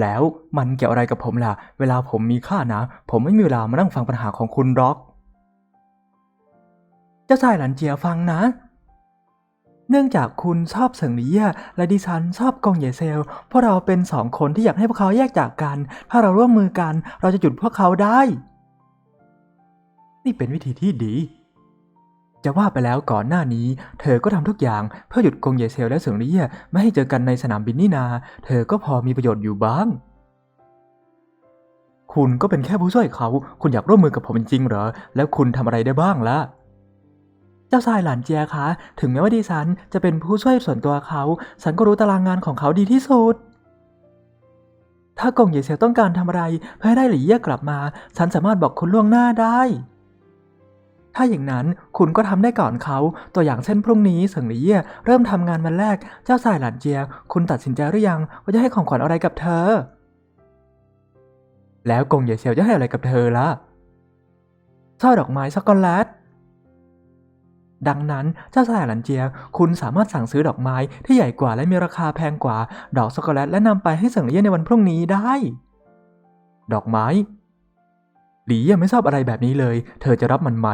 แล้วมันเกี่ยวอะไรกับผมล่ะ เวลาผมมีค่านะ ผมไม่มีเวลามานั่งฟังปัญหาของคุณหรอก เจ้าชายหลันเจียฟังนะ เนื่องจากคุณชอบเสิงหลี่เย่และดิฉันชอบกงเหยเซลเพราะเราเป็นสองคนที่อยากให้พวกเขาแยกจากกัน ถ้าเราร่วมมือกัน เราจะหยุดพวกเขาได้ นี่เป็นวิธีที่ดี จะว่าไปแล้วก่อนหน้านี้ เธอก็ทำทุกอย่างเพื่อหยุดกงเยเซลและเสิงหลี่ยไม่ให้เจอกันในสนามบินนี่นา เธอก็พอมีประโยชน์อยู่บ้าง คุณก็เป็นแค่ผู้ช่วยเขา คุณอยากร่วมมือกับผมจริงเหรอ แล้วคุณทำอะไรได้บ้างล่ะเจ้าชายหลานเจียคะ ถึงแม้ว่าดิฉันจะเป็นผู้ช่วยส่วนตัวเขา ฉันก็รู้ตารางงานของเขาดีที่สุด ถ้ากงเยเซียต้องการทำอะไร เพื่อให้ได้หลี่เย่ยกลับมา ฉันสามารถบอกคุณล่วงหน้าได้ ถ้าอย่างนั้นคุณก็ทำได้ก่อนเขา ตัวอย่างเช่นพรุ่งนี้เสิงหลี่เย่เริ่มทำงานวันแรก เจ้าชายหลานเจีย คุณตัดสินใจหรือยังว่าจะให้ของขวัญอะไรกับเธอ แล้วกงเหยเซียวจะให้อะไรกับเธอละช่อดอกไม้ช็อกโกแลตดังนั้นเจ้าชายหลันเจีย คุณสามารถสั่งซื้อดอกไม้ที่ใหญ่กว่าและมีราคาแพงกว่า ดอกช็อกโกแลตและนำไปให้เสิงหลี่เย่ในวันพรุ่งนี้ได้ ดอกไม้ หลี่เย่ไม่ชอบอะไรแบบนี้เลย เธอจะรับมันไหม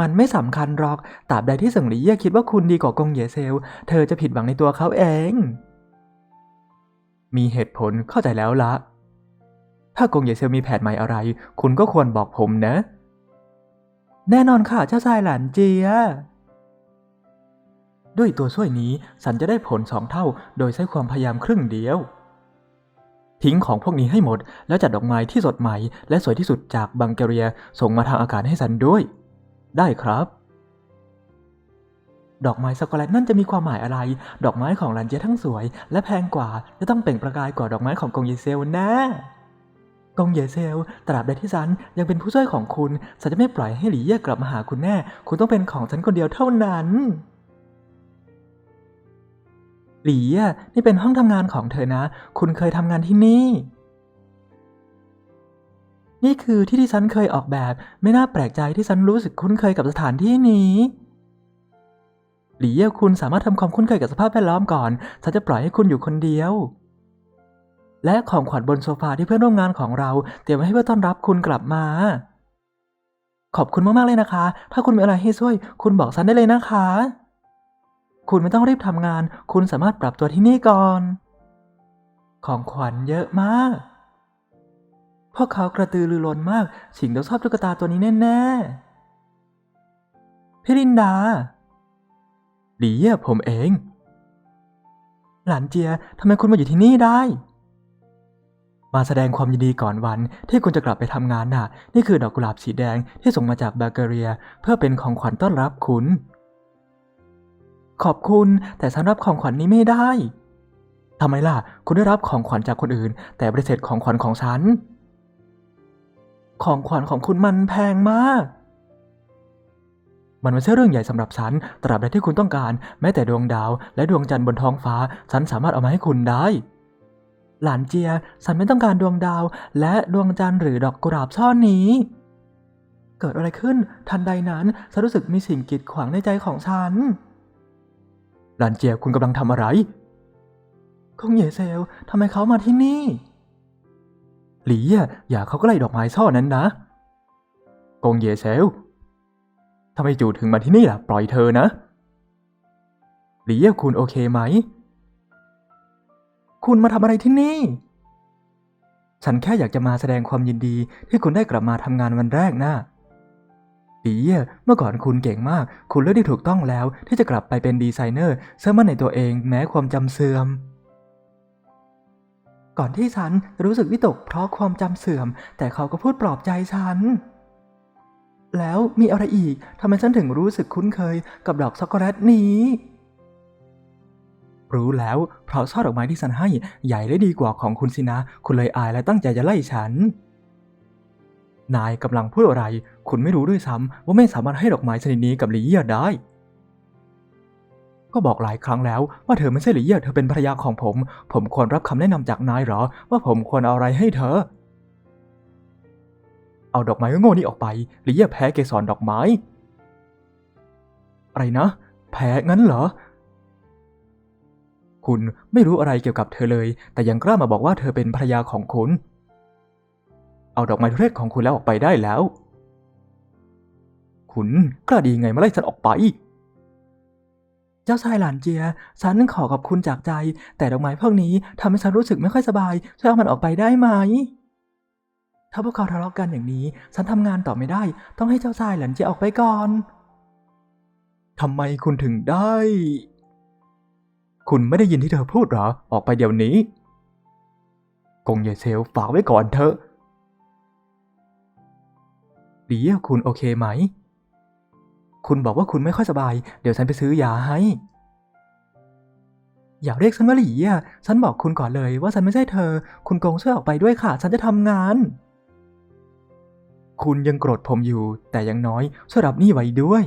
มันไม่สำคัญหรอกตราบใดที่เสิงหลี่เย่คิดว่าคุณดีกว่ากงเหยเซล เธอจะผิดหวังในตัวเขาเอง มีเหตุผลเข้าใจแล้วละถ้ากงเหยเซลมีแผนใหม่อะไร คุณก็ควรบอกผมนะ แน่นอนค่ะเจ้าชายหลานเจียด้วยตัวช่วยนี้ฉันจะได้ผลสองเท่า โดยใช้ความพยายามครึ่งเดียว ทิ้งของพวกนี้ให้หมด แล้วจัดดอกไม้ที่สดใหม่ และสวยที่สุดจากบังเกเรียส่งมาทางอากาศให้ฉันด้วย ได้ครับ ดอกไม้ช็อกโกแลตนั่นจะมีความหมายอะไร ดอกไม้ของหลานเจียทั้งสวย และแพงกว่า จะต้องเปล่งประกายกว่าดอกไม้ของกงเยเซลแน่กงเยเซล ตราบใดที่ฉันยังเป็นผู้ช่วยของคุณ ฉันจะไม่ปล่อยให้หลี่เย่กลับมาหาคุณแน่ คุณต้องเป็นของฉันคนเดียวเท่านั้น หลี่เย่นี่เป็นห้องทำงานของเธอนะ คุณเคยทำงานที่นี่ นี่คือที่ที่ฉันเคยออกแบบ ไม่น่าแปลกใจที่ฉันรู้สึกคุ้นเคยกับสถานที่นี้หลี่เย่คุณสามารถทำความคุ้นเคยกับสภาพแวดล้อมก่อน ฉันจะปล่อยให้คุณอยู่คนเดียว และของขวัญบนโซฟาที่เพื่อนร่วมงานของเราเตรียมไว้ให้เพื่อต้อนรับคุณกลับมา ขอบคุณมากๆเลยนะคะ ถ้าคุณมีอะไรให้ช่วย คุณบอกฉันได้เลยนะคะ คุณไม่ต้องรีบทำงาน คุณสามารถปรับตัวที่นี่ก่อน ของขวัญเยอะมาก พวกเขากระตือรือร้นมากสิงต้องชอบตุ๊กตาตัวนี้แน่ๆพี่ลินดาหลีเย่ยผมเอง หลานเจียทำไมคุณมาอยู่ที่นี่ได้ มาแสดงความยินดีก่อนวันที่คุณจะกลับไปทำงานน่ะ นี่คือดอกกุหลาบสีแดงที่ส่งมาจากบัลแกเรีย เพื่อเป็นของขวัญต้อนรับคุณ ขอบคุณแต่ฉันรับของขวัญนี้ไม่ได้ทำไมล่ะ คุณได้รับของขวัญจากคนอื่น แต่ปฏิเสธของขวัญของฉัน ของขวัญของคุณมันแพงมาก มันไม่ใช่เรื่องใหญ่สำหรับฉัน ตราบใดที่คุณต้องการ แม้แต่ดวงดาวและดวงจันทร์บนท้องฟ้า ฉันสามารถเอามาให้คุณได้ หลานเจีย ฉันไม่ต้องการดวงดาว และดวงจันทร์หรือดอกกุหลาบช่อนี้ เกิดอะไรขึ้น ทันใดนั้นฉันรู้สึกมีสิ่งกีดขวางในใจของฉัน หลานเจียคุณกำลังทำอะไร คงเหยเซลทำไมเขามาที่นี่ หลี่อะอย่าเขาก็ไล่ดอกไม้ช่อนั้นนะ กงเยเซลทำไมจู่ถึงมาที่นี่ล่ะ ปล่อยเธอนะ หลีอะคุณโอเคไหม คุณมาทำอะไรที่นี่ ฉันแค่อยากจะมาแสดงความยินดีที่คุณได้กลับมาทำงานวันแรกนะหลีอะเมื่อก่อนคุณเก่งมาก คุณเลือกที่ถูกต้องแล้วที่จะกลับไปเป็นดีไซเนอร์เชื่อมั่นในตัวเองแม้ความจำเสื่อม ก่อนที่ฉันจะรู้สึกวิตกเพราะความจำเสื่อม แต่เขาก็พูดปลอบใจฉัน แล้วมีอะไรอีกทำไมฉันถึงรู้สึกคุ้นเคยกับดอกช็อกโกแลตนี้ รู้แล้วเพราะช่อดอกไม้ที่ฉันให้ใหญ่และดีกว่าของคุณสินะ คุณเลยอายและตั้งใจจะไล่ฉัน นายกำลังพูดอะไร คุณไม่รู้ด้วยซ้ำว่าไม่สามารถให้ดอกไม้ชนิดนี้กับลีเยียได้ ก็บอกหลายครั้งแล้วว่าเธอไม่ใช่หลีเยียเธอเป็นภรรยาของผม ผมควรรับคำแนะนำจากนายเหรอ ว่าผมควรเอาอะไรให้เธอ เอาดอกไม้ก็โง่นี่ออกไปหลีเยียแพ้เกสรดอกไม้ อะไรนะ แพ้งั้นเหรอ คุณไม่รู้อะไรเกี่ยวกับเธอเลย แต่ยังกล้ามาบอกว่าเธอเป็นภรรยาของคุณ เอาดอกไม้ทุเรศของคุณแล้วออกไปได้แล้ว คุณกล้าดีไงมาไล่ฉันออกไป เจ้าชายหลานเจียฉันขอขอบคุณจากใจ แต่ดอกไม้พวกนี้ทำให้ฉันรู้สึกไม่ค่อยสบายช่วยเอามันออกไปได้ไหม ถ้าพวกเขาทะเลาะกันอย่างนี้ ฉันทำงานต่อไม่ได้ ต้องให้เจ้าชายหลานเจียออกไปก่อนทำไมคุณถึงได้ คุณไม่ได้ยินที่เธอพูดหรอ ออกไปเดี๋ยวนี้ กงเยเซลฝากไว้ก่อนเถอะดีอะคุณโอเคไหม คุณบอกว่าคุณไม่ค่อยสบาย เดี๋ยวฉันไปซื้อยาให้ อย่าเรียกฉันว่าหลีอะ ฉันบอกคุณก่อนเลยว่าฉันไม่ใช่เธอ คุณกงช่วยออกไปด้วยค่ะ ฉันจะทำงาน คุณยังโกรธผมอยู่ แต่ยังน้อยช่วยรับนี่ไว้ด้วย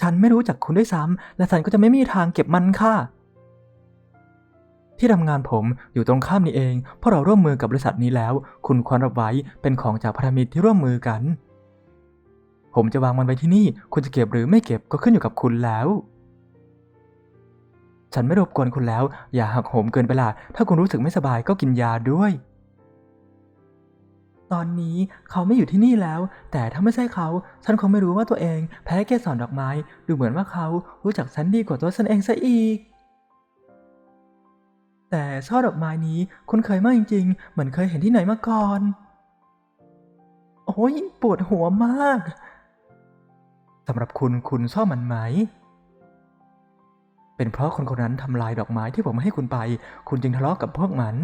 ฉันไม่รู้จักคุณด้วยซ้ำและฉันก็จะไม่มีทางเก็บมันค่ะที่ทำงานผมอยู่ตรงข้ามนี่เอง เพราะเราร่วมมือกับบริษัทนี้แล้ว คุณควรรับไว้เป็นของจากพันธมิตรที่ร่วมมือกัน ผมจะวางมันไว้ที่นี่ คุณจะเก็บหรือไม่เก็บก็ขึ้นอยู่กับคุณแล้ว ฉันไม่รบกวนคุณแล้ว อย่าหักโหมเกินไปล่ะ ถ้าคุณรู้สึกไม่สบายก็กินยาด้วย ตอนนี้เขาไม่อยู่ที่นี่แล้ว แต่ถ้าไม่ใช่เขา ฉันคงไม่รู้ว่าตัวเอง แพ้เกสรดอกไม้ ดูเหมือนว่าเขารู้จักฉันดีกว่าตัวฉันเองซะอีกแต่ช่อดอกไม้นี้คุณเคยมากจริงๆ เหมือนเคยเห็นที่ไหนมาก่อน โอ้ยปวดหัวมาก สำหรับคุณคุณชอบมันไหม เป็นเพราะคนคนนั้นทำลายดอกไม้ที่ผมให้คุณไป คุณจึงทะเลาะกับพวกมัน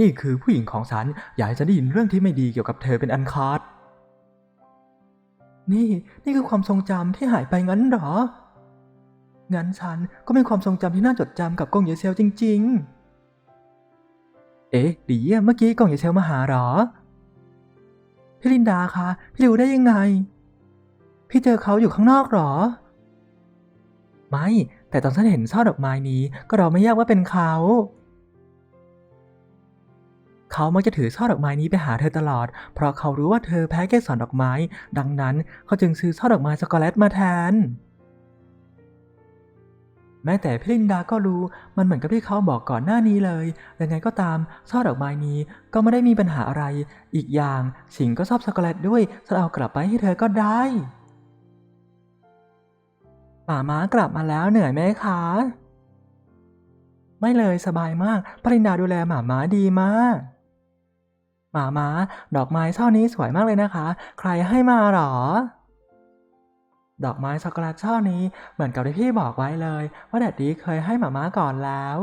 นี่คือผู้หญิงของฉันอยากให้ฉันได้ยินเรื่องที่ไม่ดีเกี่ยวกับเธอเป็นอันขาด นี่นี่คือความทรงจำที่หายไปงั้นหรอ งั้นฉันก็มีความทรงจำที่น่าจดจำกับกงเยเซลจริง ๆ เอ๊ะดีเมื่อกี้กงเยเซลมาหาหรอพี่ลินดาคะพี่รู้ได้ยังไง พี่เจอเขาอยู่ข้างนอกเหรอ ไม่ แต่ตอนฉันเห็นช่อดอกไม้นี้ก็เราไม่ยากว่าเป็นเขา เขามักจะถือช่อดอกไม้นี้ไปหาเธอตลอด เพราะเขารู้ว่าเธอแพ้เกสรดอกไม้ ดังนั้นเขาจึงซื้อช่อดอกไม้ช็อกโกแลตมาแทน แม้แต่พี่ลินดาก็รู้ มันเหมือนกับที่เขาบอกก่อนหน้านี้เลย ยังไงก็ตามช่อดอกไม้นี้ก็ไม่ได้มีปัญหาอะไร อีกอย่างสิงก็ชอบช็อกโกแลตด้วยฉันเอากลับไปให้เธอก็ได้ หมาม้ากลับมาแล้วเหนื่อยไหมคะ ไม่เลยสบายมาก ปรินดาดูแลหมาม้าดีมาก หมาม้า ดอกไม้ช่อนี้สวยมากเลยนะคะ ใครให้มาหรอ ดอกไม้ช็อกโกแลตช่อนี้เหมือนกับที่พี่บอกไว้เลย ว่าแดดดี้เคยให้หมาม้าก่อนแล้ว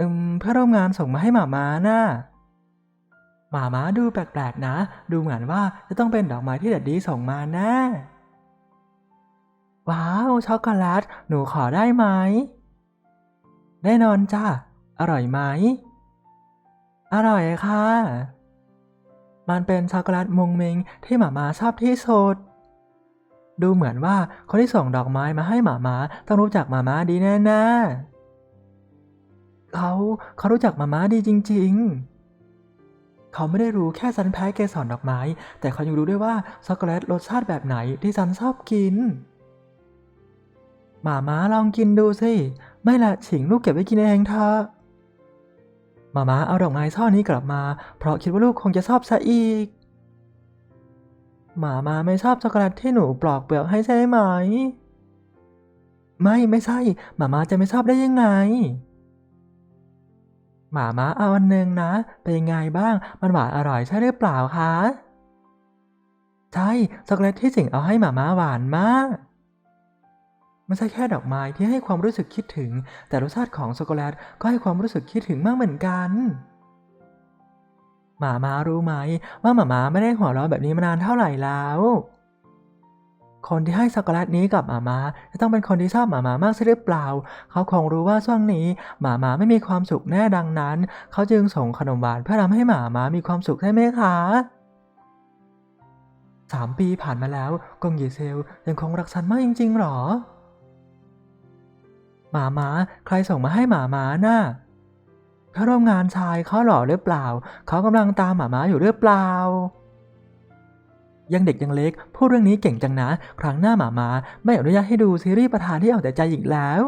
อืม เพื่อร่วมงานส่งมาให้หมาม้าน่ะหมาม้าดูแปลกๆนะ ดูเหมือนว่าจะต้องเป็นดอกไม้ที่แดดดี้ส่งมาแน่ ว้าวช็อกโกแลตหนูขอได้ไหมแน่นอนจ้าอร่อยไหม อร่อยค่ะ มันเป็นช็อกโกแลตมงเมงที่หมามาชอบที่สุด ดูเหมือนว่าคนที่ส่งดอกไม้มาให้หมามาต้องรู้จักหมามาดีแน่ๆเขาเขารู้จักหมามาดีจริง ๆ เขาไม่ได้รู้แค่ฉันแพ้เกสรดอกไม้ แต่เขายังรู้ด้วยว่าช็อกโกแลตรสชาติแบบไหนที่ฉันชอบกิน หมาม้าลองกินดูสิ ไม่ละฉิงลูกเก็บไว้กินเองเถอะหมาม้าเอาดอกไม้ช่อนี้กลับมา เพราะคิดว่าลูกคงจะชอบซะอีก หมาม้าไม่ชอบช็อกโกแลตที่หนูปลอกเปลือกให้ใช่ไหม ไม่ไม่ใช่ หมาม้าจะไม่ชอบได้ยังไง หมาม้าเอาอันหนึงนะ เป็นยังไงบ้าง มันหวานอร่อยใช่หรือเปล่าคะ ใช่ ช็อกโกแลตที่สิงเอาให้หมาม้าหวานมาก ไม่ใช่แค่ดอกไม้ที่ให้ความรู้สึกคิดถึง แต่รสชาติของช็อกโกแลตก็ให้ความรู้สึกคิดถึงมากเหมือนกัน หมามารู้ไหม ว่าหมามาไม่ได้หัวเราะแบบนี้มานานเท่าไหร่แล้ว คนที่ให้ช็อกโกแลตนี้กับหมามาจะต้องเป็นคนที่ชอบหมามามากใช่หรือเปล่า เขาคงรู้ว่าช่วงนี้หมามาไม่มีความสุขแน่ดังนั้น เขาจึงส่งขนมหวานเพื่อทำให้หมามามีความสุขใช่ไหมคะสามปีผ่านมาแล้วกงเยเซลยังคงรักฉันมากจริงๆหรอ หมามาใครส่งมาให้หมาม้าน่ะเขาร่วมงานชายเขาหรอหรือเปล่า เขากำลังตามหมามาอยู่หรือเปล่า ยังเด็กยังเล็ก พูดเรื่องนี้เก่งจังนะ ครั้งหน้าหมามาไม่อนุญาตให้ดูซีรีส์ประธานที่เอาแต่ใจอีกแล้ว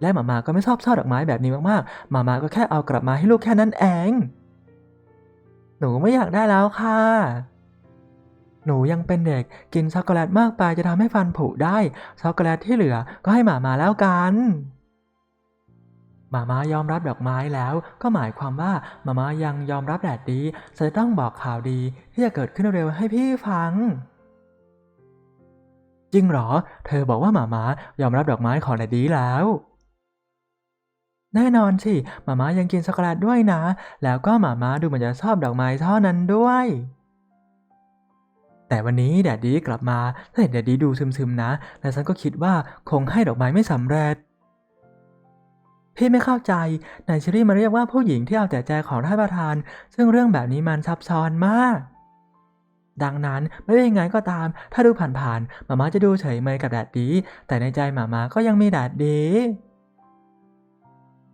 และหมามาก็ไม่ชอบช่อดอกไม้แบบนี้มากๆหมามาก็แค่เอากลับมาให้ลูกแค่นั้นเอง หนูไม่อยากได้แล้วค่ะ หนูยังเป็นเด็กกินช็อกโกแลตมากไปจะทำให้ฟันผุได้ ช็อกโกแลตที่เหลือก็ให้หมามาแล้วกันหมามายอมรับดอกไม้แล้ว ก็หมายความว่าหมามายังยอมรับแดดดีจะต้องบอกข่าวดี ที่จะเกิดขึ้นเร็วให้พี่ฟัง จริงเหรอ เธอบอกว่าหมามายอมรับดอกไม้ของแดดดีแล้ว แน่นอนสิหมามายังกินช็อกโกแลตด้วยนะ แล้วก็หมามาดูเหมือนจะชอบดอกไม้ช่อนั้นด้วย แต่วันนี้แดดดีกลับมาถ้าเห็นแดดดีดูซึมๆนะ และฉันก็คิดว่าคงให้ดอกไม้ไม่สำเร็จ พี่ไม่เข้าใจนายเชอรี่มาเรียกว่าผู้หญิงที่เอาแต่ใจของท่านประธาน ซึ่งเรื่องแบบนี้มันซับซ้อนมาก ดังนั้นไม่ว่ายังไงก็ตาม ถ้าดูผ่านๆหมามาจะดูเฉยเมยกับแดดดี แต่ในใจหมามาก็ยังมีแดดดี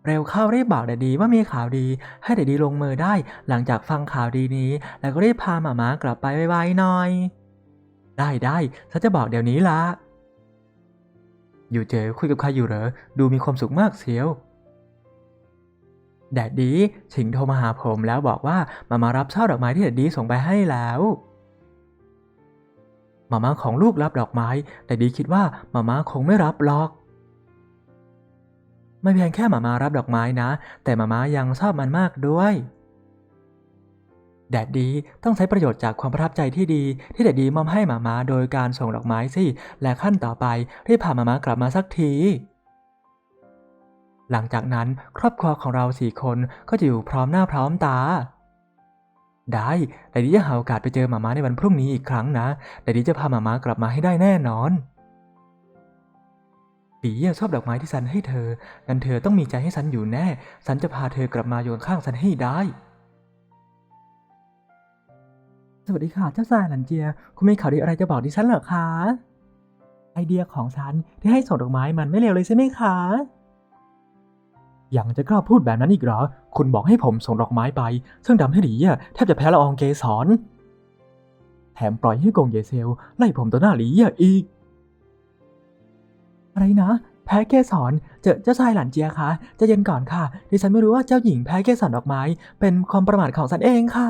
เร็วเข้ารีบบอกแดดดีว่ามีข่าวดี ให้แดดดีลงมือได้หลังจากฟังข่าวดีนี้ แล้วก็รีบพาหมามากลับไปไวๆหน่อย ได้ได้ฉันจะบอกเดี๋ยวนี้ละอยู่เจอคุยกับใครอยู่เหรอ ดูมีความสุขมากเสียว แดดดีฉิงโทรมาหาผมแล้วบอกว่ามามารับช่อดอกไม้ที่แดดดีส่งไปให้แล้วมาม่าของลูกรับดอกไม้แดดดีคิดว่ามาม่าคงไม่รับหรอก ไม่เพียงแค่หมามารับดอกไม้นะ แต่หมามายังชอบมันมากด้วย แดดดีต้องใช้ประโยชน์จากความประทับใจที่ดี ที่แดดดีมอบให้หมามาโดยการส่งดอกไม้สิ และขั้นต่อไปรีบพาหมามากลับมาสักทีหลังจากนั้นครอบครัวของเราสี่คนก็จะอยู่พร้อมหน้าพร้อมตา ได้แดดดีจะหาโอกาสไปเจอหมามาในวันพรุ่งนี้อีกครั้งนะแดดดีจะพาหมามากลับมาให้ได้แน่นอน ปี่ชอบดอกไม้ที่ซันให้เธองั้นเธอต้องมีใจให้ซันอยู่แน่ ซันจะพาเธอกลับมาอยู่ข้างซันให้ได้ สวัสดีค่ะ เจ้าสายหลันเจีย คุณมีข่าวดีอะไรจะบอกดิฉันเหรอคะ ไอเดียของฉันที่ให้ส่งดอกไม้มันไม่เลวเลยใช่ไหมคะ ยังจะกล้าพูดแบบนั้นอีกเหรอ คุณบอกให้ผมส่งดอกไม้ไป ซึ่งทำให้หลีอะแทบจะแพ้ละอองเกสร แถมปล่อยให้กงเยเซลไล่ผมต่อหน้าหลีอะอีก อะไรนะ แพ้เกสรเจอเจ้าชายหลานเจียคะจะเย็นก่อนค่ะ ดิฉันไม่รู้ว่าเจ้าหญิงแพ้เกสรดอกไม้ เป็นความประมาทของฉันเองค่ะ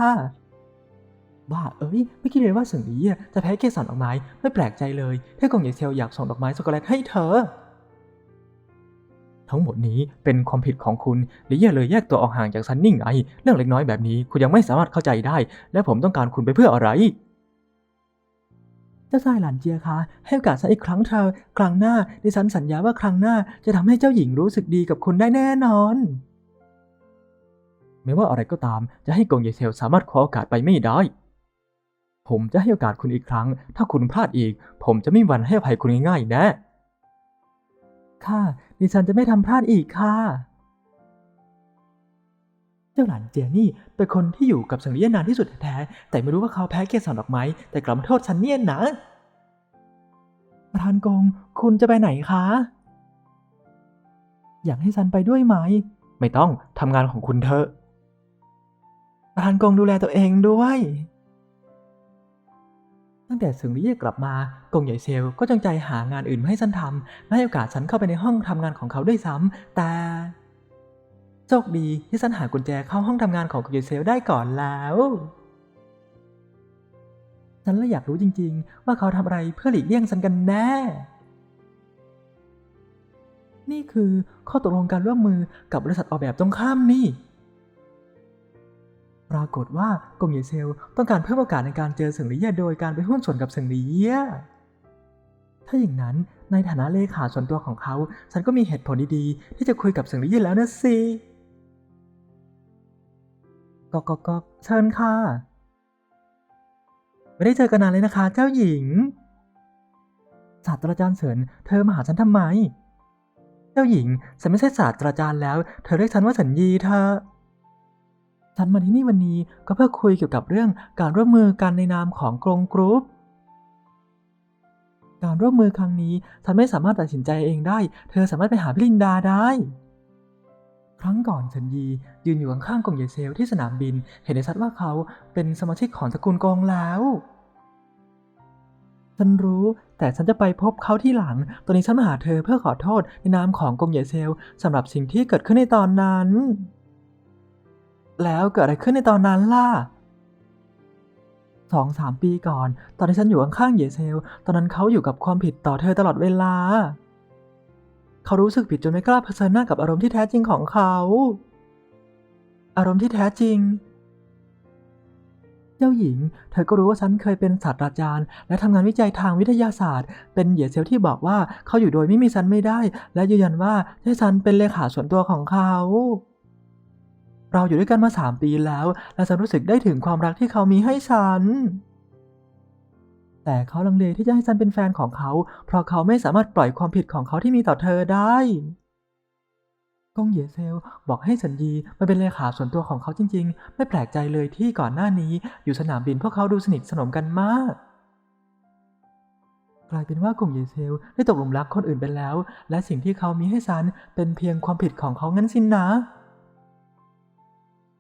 บ้าเอ้ย ไม่คิดเลยว่าสิ่งนี้จะแพ้เกสรดอกไม้ ไม่แปลกใจเลยที่กงเยเซลอยากส่งดอกไม้ช็อกโกแลตให้เธอ ทั้งหมดนี้เป็นความผิดของคุณหรืออย่าเลยแยกตัวออกห่างจากฉันนิ่งไงเรื่องเล็กน้อยแบบนี้คุณยังไม่สามารถเข้าใจได้ และผมต้องการคุณไปเพื่ออะไร จ้าชายหลานเจียคะ ให้โอกาสฉันอีกครั้งเธอะครั้งหน้าดิฉันสัญญาว่าครั้งหน้าจะทำให้เจ้าหญิงรู้สึกดีกับคุณได้แน่นอน ไม่ว่าอะไรก็ตามจะให้กงเยเซลสามารถคว้าโอกาสไปไม่ได้ ผมจะให้โอกาสคุณอีกครั้ง ถ้าคุณพลาดอีก ผมจะไม่มีวันให้อภัยคุณง่ายๆแนะ ค่ะ ดิฉันจะไม่ทำพลาดอีกค่ะ เจ้าหลานเจียนี่เป็นคนที่อยู่กับสังเลียนานที่สุดแท้ๆแต่ไม่รู้ว่าเขาแพ้เกสรดอกไม้แต่กลับมาโทษฉันเนี่ยนะประธานกงคุณจะไปไหนคะ อยากให้ฉันไปด้วยไหม ไม่ต้องทำงานของคุณเถอะประธานกงดูแลตัวเองด้วย ตั้งแต่สึงลี่กลับมากงใหญ่เซลก็จงใจหางานอื่นมาให้ฉันทำและให้โอกาสฉันเข้าไปในห้องทำงานของเขาด้วยซ้ำแต่ ชคดีที่ฉันหากุญแจเข้าห้องทำงานของกงใหญ่เซลได้ก่อนแล้วฉันเลยอยากรู้จริง ๆ ว่าเขาทำอะไรเพื่อหลีกเลี่ยงฉันกันแน่ นี่คือข้อตกลงการร่วมมือกับบริษัทออกแบบตรงข้ามนี่ ปรากฏว่ากงเยเซลต้องการเพิ่มโอกาสในการเจอสิงหลีเย่โดยการไปหุ้นส่วนกับสิงหลีเย่ถ้าอย่างนั้นในฐานะเลขาส่วนตัวของเขา ฉันก็มีเหตุผลดีๆ ที่จะคุยกับสิงหลีเย่แล้วนะสิ ก็ก็ก็เชิญค่ะ ไม่ได้เจอกันนานเลยนะคะ เจ้าหญิง ศาสตราจารย์เฉิน เธอมาหาฉันทำไม เจ้าหญิง ฉันไม่ใช่ศาสตราจารย์แล้ว เธอเรียกฉันว่าสัญญีเธอ ฉันมาที่นี่วันนี้ก็เพื่อคุยเกี่ยวกับเรื่องการร่วมมือกันในนามของกรงกรุ๊ปการร่วมมือครั้งนี้ ฉันไม่สามารถตัดสินใจเองได้ เธอสามารถไปหาพี่ลินดาได้ ครั้งก่อนฉันยียืนอยู่ข้างๆกงเยเซลที่สนามบิน เห็นได้ชัดว่าเขาเป็นสมาชิกของตระกูลกองแล้ว ฉันรู้แต่ฉันจะไปพบเขาที่หลัง ตอนนี้ฉันมาหาเธอเพื่อขอโทษในนามของกงเยเซลสำหรับสิ่งที่เกิดขึ้นในตอนนั้น แล้วเกิดอะไรขึ้นในตอนนั้นล่ะสองสามปีก่อน ตอนที่ฉันอยู่ข้างๆเยเซล ตอนนั้นเขาอยู่กับความผิดต่อเธอตลอดเวลา เขารู้สึกผิดจนไม่กล้าเผชิญหน้ากับอารมณ์ที่แท้จริงของเขา อารมณ์ที่แท้จริง เจ้าหญิง เธอก็รู้ว่าฉันเคยเป็นศาสตราจารย์ และทำงานวิจัยทางวิทยาศาสตร์ เป็นเหยียเซลที่บอกว่าเขาอยู่โดยไม่มีฉันไม่ได้ และยืนยันว่าให้ฉันเป็นเลขาส่วนตัวของเขาเราอยู่ด้วยกันมาสามปีแล้ว และฉันรู้สึกได้ถึงความรักที่เขามีให้ฉัน แต่เขาลังเลที่จะให้ฉันเป็นแฟนของเขา เพราะเขาไม่สามารถปล่อยความผิดของเขาที่มีต่อเธอได้กงเหยเซลบอกให้สันยีมาเป็นเลขาส่วนตัวของเขาจริง ๆ ไม่แปลกใจเลยที่ก่อนหน้านี้อยู่สนามบินพวกเขาดูสนิทสนมกันมากกลายเป็นว่ากงเยเซลได้ตกหลุมรักคนอื่นไปแล้ว และสิ่งที่เขามีให้ฉันเป็นเพียงความผิดของเขางั้นสินนะ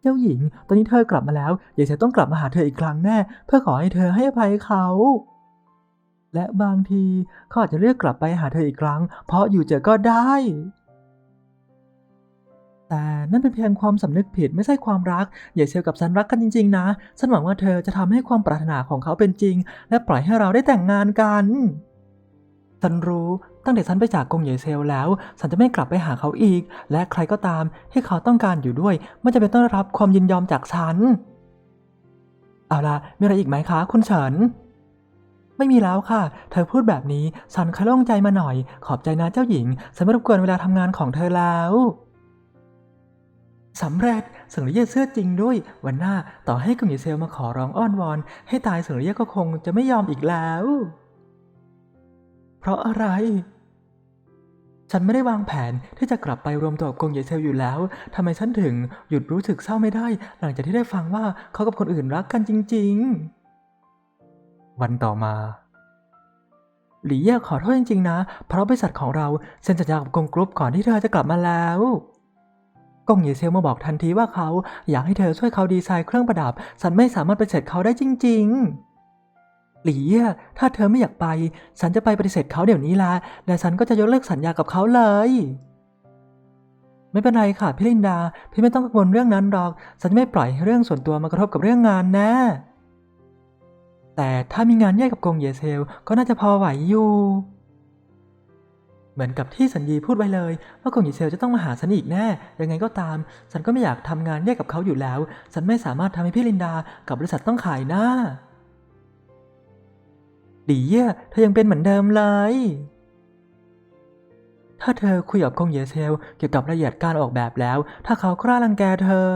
เจ้าหญิง ตอนนี้เธอกลับมาแล้วเยเซลต้องกลับมาหาเธออีกครั้งแน่ เพื่อขอให้เธอให้อภัยเขา และบางทีเขาอาจจะเลือกกลับไปหาเธออีกครั้ง เพราะอยู่เจอก็ได้ แต่นั่นเป็นเพียงความสำนึกผิดไม่ใช่ความรัก อย่าเซลกับฉันรักกันจริง ๆ นะฉันหวังว่าเธอจะทำให้ความปรารถนาของเขาเป็นจริง และปล่อยให้เราได้แต่งงานกันฉันรู้ตั้งแต่ฉันไปจากกงเหยเซลแล้วฉันจะไม่กลับไปหาเขาอีก และใครก็ตามที่เขาต้องการอยู่ด้วยไม่จะเป็นต้องรับความยินยอมจากฉัน เอาล่ะมีอะไรอีกไหมคะ คุณเฉิน ไม่มีแล้วค่ะ เธอพูดแบบนี้ฉันคยโล่งใจมาหน่อย ขอบใจนะเจ้าหญิงฉันไม่รบกวนเวลาทำงานของเธอแล้วสำเร็จเสิงหรี่เย่เสื้อจริงด้วย วันหน้าต่อให้กุงหยีเซลมาขอร้องอ้อนวอน ให้ตายเสิงหรี่เย่ก็คงจะไม่ยอมอีกแล้ว เพราะอะไร ฉันไม่ได้วางแผนที่จะกลับไปรวมตัวกับกงเหยเซลอยู่แล้วทำไมฉันถึงหยุดรู้สึกเศร้าไม่ได้ หลังจากที่ได้ฟังว่าเขากับคนอื่นรักกันจริง ๆ วันต่อมา หลี่เย่ขอโทษจริงๆนะ เพราะบริษัทของเราเซ็นสัญญากับกงกรุ๊ปก่อนที่เธอจะกลับมาแล้วกงเหยเซลมาบอกทันทีว่าเขาอยากให้เธอช่วยเขาดีไซน์เครื่องประดับ ฉันไม่สามารถปฏิเสธเขาได้จริง ๆ หลี่เย่ถ้าเธอไม่อยากไป ฉันจะไปปฏิเสธเขาเดี๋ยวนี้ละและฉันก็จะยกเลิกสัญญากับเขาเลยไม่เป็นไรค่ะพี่ลินดา พี่ไม่ต้องกังวลเรื่องนั้นหรอก ฉันจะไม่ปล่อยให้เรื่องส่วนตัวมากระทบกับเรื่องงานแน่ แต่ถ้ามีงานแยกกับกงเยเซลก็น่าจะพอไหวอยู่ เหมือนกับที่สัญญีพูดไว้เลย ว่ากงเยเซลจะต้องมาหาฉันอีกแน่ ยังไงก็ตาม ฉันก็ไม่อยากทำงานแยกกับเขาอยู่แล้ว ฉันไม่สามารถทำให้พี่ลินดากับบริษัทต้องขายหน้า ดีเย่เธอยังเป็นเหมือนเดิมเลยถ้าเธอคุยกับกงเยเซลเกี่ยวกับรายละเอียดการออกแบบแล้ว ถ้าเขากล้ารังแกเธอ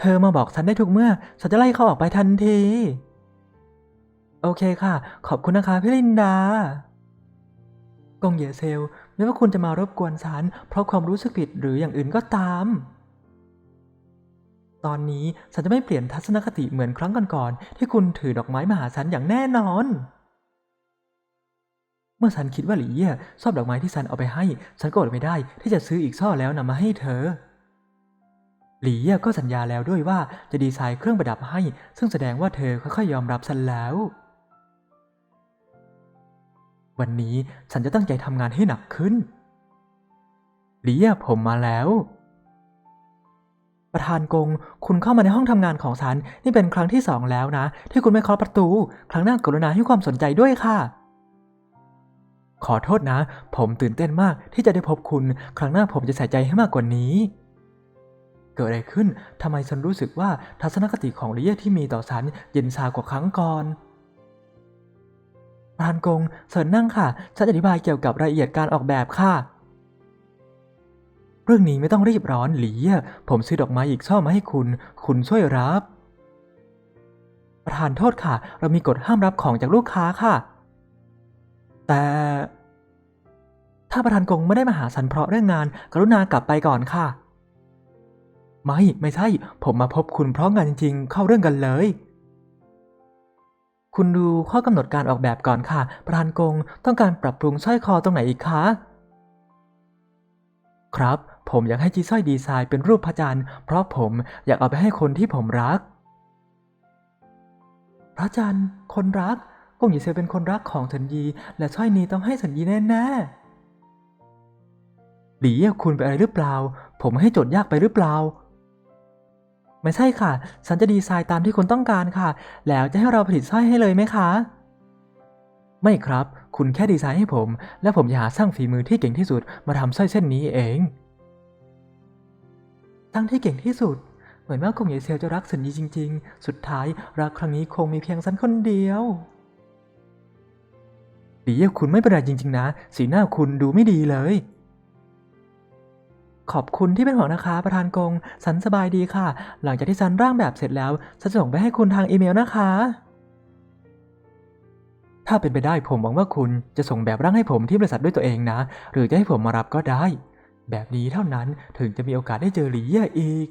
เธอมาบอกฉันได้ทุกเมื่อ ฉันจะไล่เขาออกไปทันที โอเคค่ะ ขอบคุณนะคะพี่ลินดากงเยเซลไม่ว่าคุณจะมารบกวนฉันเพราะความรู้สึกผิดหรืออย่างอื่นก็ตาม ตอนนี้ฉันจะไม่เปลี่ยนทัศนคติเหมือนครั้งก่อนๆที่คุณถือดอกไม้มาหาฉันอย่างแน่นอน เมื่อฉันคิดว่าหลี่เย่ชอบดอกไม้ที่ฉันเอาไปให้ ฉันก็อดไม่ได้ที่จะซื้ออีกช่อแล้วนำมาให้เธอ หลี่เย่ก็สัญญาแล้วด้วยว่าจะดีไซน์เครื่องประดับให้ ซึ่งแสดงว่าเธอค่อยๆยอมรับฉันแล้ว วันนี้ฉันจะตั้งใจทำงานให้หนักขึ้นหลี่เย่ผมมาแล้ว ประธานกง คุณเข้ามาในห้องทำงานของฉัน นี่เป็นครั้งที่สองแล้วนะ ที่คุณไม่เคาะประตู ครั้งหน้ากรุณาให้ความสนใจด้วยค่ะ ขอโทษนะ ผมตื่นเต้นมากที่จะได้พบคุณ ครั้งหน้าผมจะใส่ใจให้มากกว่านี้เกิดอะไรขึ้น ทำไมฉันรู้สึกว่าทัศนคติของลิเยที่มีต่อฉันเย็นชากว่าครั้งก่อน ประธานกงเชิญนั่งค่ะ ฉันอธิบายเกี่ยวกับรายละเอียดการออกแบบค่ะ เรื่องนี้ไม่ต้องรีบร้อนหรี่ผมซื้อดอกไม้อีกช่อมาให้คุณ คุณช่วยรับ ประธานโทษค่ะ เรามีกฎห้ามรับของจากลูกค้าค่ะ แต่ ถ้าประธานกงไม่ได้มาหาฉันเพราะเรื่องงาน กรุณากลับไปก่อนค่ะ ไม่ ไม่ใช่ ผมมาพบคุณเพราะงานจริงๆ เข้าเรื่องกันเลย คุณดูข้อกำหนดการออกแบบก่อนค่ะ ประธานกงต้องการปรับปรุงสร้อยคอตรงไหนอีกคะ ครับ ผมอยากให้จีสร้อยดีไซน์เป็นรูปพระจันทร์ เพราะผมอยากเอาไปให้คนที่ผมรัก พระจันทร์ คนรักกงหยีเซลเป็นคนรักของเฉินยีและสร้อยนี้ต้องให้เฉินยีแน่ๆหลีเย่คุณเป็นอะไรหรือเปล่า ผมให้โจทย์ยากไปหรือเปล่า ไม่ใช่ค่ะ ฉันจะดีไซน์ตามที่คุณต้องการค่ะ แล้วจะให้เราผลิตสร้อยให้เลยไหมคะ ไม่ครับ คุณแค่ดีไซน์ให้ผม และผมจะหาสร้างฝีมือที่เก่งที่สุดมาทำสร้อยเส้นนี้เองทั้งที่เก่งที่สุด เหมือนว่ากงเหยเซียวจะรักสันยีจริง ๆ สุดท้ายรักครั้งนี้คงมีเพียงฉันคนเดียวหลีเยี่ยคุณไม่เป็นไรจริง ๆ นะ สีหน้าคุณดูไม่ดีเลย ขอบคุณที่เป็นห่วงนะคะ ประธานกงสันสบายดีค่ะ หลังจากที่สันร่างแบบเสร็จแล้วฉันจะส่งไปให้คุณทางอีเมลนะคะ ถ้าเป็นไปได้ผมหวังว่าคุณจะส่งแบบร่างให้ผมที่บริษัทด้วยตัวเองนะ หรือจะให้ผมมารับก็ได้ แบบนี้เท่านั้นถึงจะมีโอกาสได้เจอหลีเย่อีก